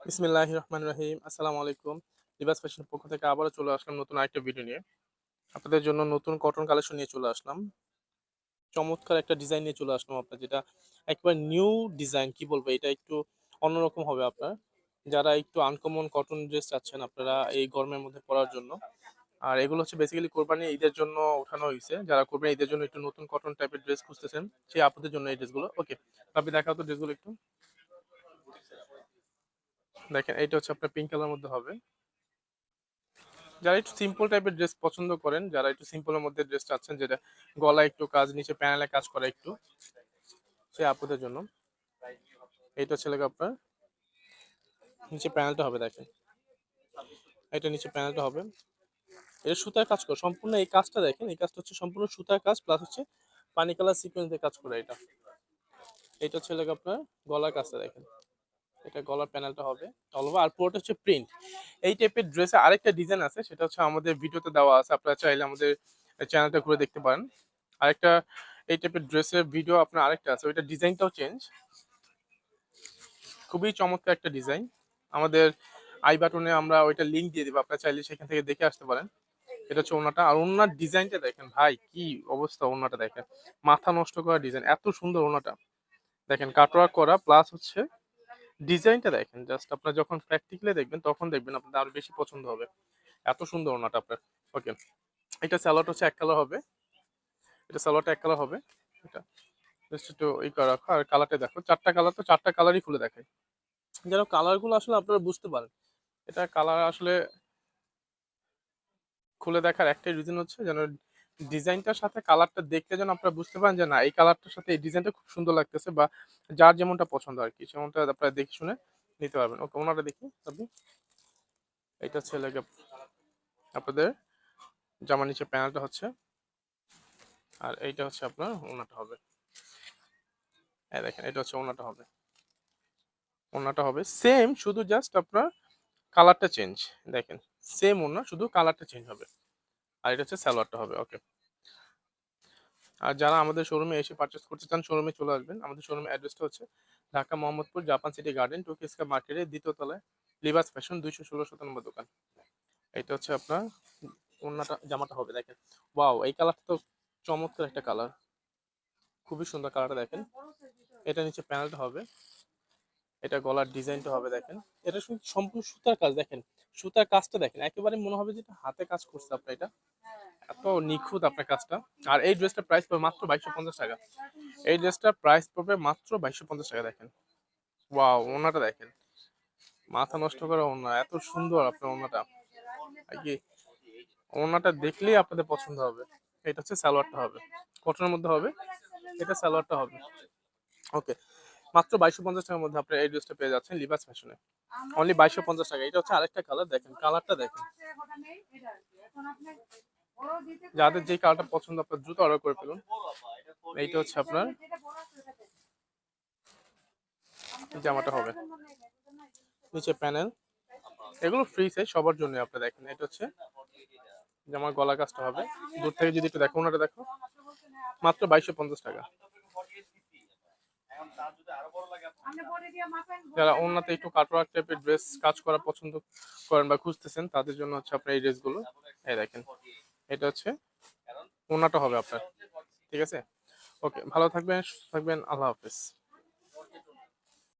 বিসমিল্লাহ রহমান রহিম আসসালামু আলাইকুম লিবাস ফ্যাশনের পক্ষ থেকে আবারও চলে আসলাম নতুন আরেকটা ভিডিও নিয়ে। আপনাদের জন্য নতুন কটন কালেকশন নিয়ে চলে আসলাম। চমৎকার একটা ডিজাইন নিয়ে চলে আসলাম আপনার, যেটা একবার নিউ ডিজাইন কি বলব, এটা একটু অন্যরকম হবে আপনার। যারা একটু আনকমন কটন ড্রেস চাচ্ছেন আপনারা এই গরমের মধ্যে পরার জন্য। আর এগুলো হচ্ছে বেসিক্যালি কোরবানি ঈদের জন্য ওঠানো হয়েছে যারা কোরবানি ঈদের জন্য একটু নতুন কটন টাইপের ড্রেস খুঁজতেছেন, সেই আপনাদের জন্য এই ড্রেসগুলো ওকে আপনি দেখাও তো ড্রেসগুলো একটু। দেখেন, এইটা হচ্ছে আপনার পিঙ্ক কালার মধ্যে হবে। যারা একটু সিম্পল টাইপের ড্রেস পছন্দ করেন, যারা একটু সিম্পলের মধ্যে ড্রেস চাচ্ছেন, যেটা গলা একটু কাজ, নিচে প্যানেলে কাজ করা একটু, সে আপুদের জন্য। এইটা লাগে আপনার, নিচে প্যানেলটা হবে, দেখেন। এটা নিচে প্যানেলটা হবে। এটা সুতার কাজ করে, সম্পূর্ণ এই কাজটা দেখেন, এই কাজটা হচ্ছে সম্পূর্ণ সুতার কাজ প্লাস হচ্ছে পানি কালার সিকোয়েন্স দিয়ে কাজ করে এটা। এটা হচ্ছে আপনার গলার কাজটা দেখেন। এটা গলার প্যানেলটা হবে অল আর পুরোটা হচ্ছে প্রিন্ট এই টাইপের ড্রেসে আরেকটা ডিজাইন আছে, সেটা হচ্ছে আমাদের ভিডিওতে দেওয়া আছে, আপনারা চাইলে আমাদের চ্যানেলটা ঘুরে দেখতে পারেন। আরেকটা এই টাইপের ড্রেসের ভিডিও আপনার আরেকটা আছে, ওইটা ডিজাইনটাও চেঞ্জ খুবই চমৎকার একটা ডিজাইন আমাদের আই বাটনে আমরা ওইটা লিঙ্ক দিয়ে দেবো, আপনারা চাইলে সেখান থেকে দেখে আসতে পারেন। এটা হচ্ছে ওনাটা আর ওনার ডিজাইনটা দেখেন, ভাই, কি অবস্থা ওনাটা দেখেন। মাথা নষ্ট করা ডিজাইন এত সুন্দর ওনাটা দেখেন, কাটওয়ার্ক করা প্লাস হচ্ছে ডিজাইনটা দেখেন জাস্ট আপনার যখন প্র্যাকটিক্যালি দেখবেন, তখন দেখবেন আপনাদের আরও বেশি পছন্দ হবে। এত সুন্দর ওনাটা আপনার। ওকে এটা স্যালাড হচ্ছে এক কালার হবে। এটা স্যালাডটা এক কালার হবে। এটা জাস্ট একটু ই করে রাখো। আর কালারটা দেখো, চারটা কালার তো চারটা কালারই খুলে দেখাই যেন কালারগুলো আসলে আপনারা বুঝতে পারেন। এটা কালার আসলে খুলে দেখার একটাই রিজন হচ্ছে যেন ডিজাইনটার সাথে কালারটা দেখতে যেন আপনারা বুঝতে পারেন যে না, এই কালারটার সাথে এই ডিজাইনটা খুব সুন্দর লাগতেছে বা যার যেমনটা পছন্দ আর কি, সেমনটা আপনারা দেখে শুনে নিতে পারবেন। ওকে ওনাটা দেখি, আপনি? এটা হচ্ছে আপনাদের জামা নিচে প্যানেলটা হচ্ছে। আর এইটা হচ্ছে আপনার ওনাটা হবে। হ্যাঁ দেখেন, এটা হচ্ছে ওনাটা হবে। ওনাটা হবে সেম, শুধু জাস্ট আপনার কালারটা চেঞ্জ, দেখেন। সেম ওনা শুধু কালারটা চেঞ্জ হবে। আর এটা হচ্ছে সালোয়ারটা হবে ওকে আর যারা আমাদের শোরুমে এসে পারচেস করতে চান শোরুমে চলে আসবেন। আমাদের শোরুমের অ্যাড্রেসটা হচ্ছে Dhaka Mohammadpur, Japan city garden টুকিসকা মার্কেটের দ্বিতীয় তলায় লিবাস ফ্যাশন দুইশো ষোলো নম্বর দোকান। এটা হচ্ছে আপনার ওন্নাটা জামাটা হবে, দেখেন। ওয়াও এই কালারটা তো চমৎকার একটা কালার খুবই সুন্দর কালারটা দেখেন। এটা নিচে প্যানেলটা হবে। এটা গলার ডিজাইনটা হবে দেখেন। এটা শুধু সম্পূর্ণ সুতার কাজ দেখেন। সুতার কাজটা দেখেন, একেবারে মনে হবে যে হাতে কাজ করছে আপনার এটা। এত নিখুঁত আপনার কাজটা। আর এই ড্রেসটার প্রাইস পড়বে মাত্র বাইশশো পঞ্চাশ টাকা। এই ড্রেসটার প্রাইস পড়বে মাত্র বাইশশো পঞ্চাশ টাকা দেখেন। ওয়াও ওনাটা দেখেন। মাথা নষ্ট করা ওনা, এত সুন্দর আপনার ওনাটা। কি, ওনাটা দেখলেই আপনাদের পছন্দ হবে। এটা হচ্ছে সালোয়ারটা হবে। কটনের মধ্যে হবে। এটা সালোয়ারটা হবে। ওকে মাত্র বাইশশো পঞ্চাশ টাকার মধ্যে আপনার এই ড্রেসটা পেয়ে যাচ্ছেন লিবাস ফ্যাশনে অনলি বাইশশো পঞ্চাশ টাকা। এটা হচ্ছে আরেকটা কালার দেখেন কালারটা দেখেন। যাদের যে কালারটা পছন্দ, আপনার দ্রুত অর্ডার করে ফেলুন। এইটা হচ্ছে আপনার জামাটা হবে। নিচে প্যানেল এগুলো ফ্রি সাইজ সবার জন্য আপনি দেখেন। এটা হচ্ছে জামার গলা কাজটা হবে। দূর থেকে যদি একটু দেখো, ওনাটা দেখো। মাত্র বাইশশো পঞ্চাশ টাকা। যারা ওনাতে একটু কাটওয়ার্ক টাইপের ড্রেস কাজ করা পছন্দ করেন বা খুঁজতেছেন তাদের জন্য হচ্ছে আপনার এই ড্রেসগুলো। এই দেখেন এটা হচ্ছে ওনাটা হবে আপনার। ঠিক আছে? ওকে ভালো থাকবেন সুস্থ থাকবেন আল্লাহ হাফেজ।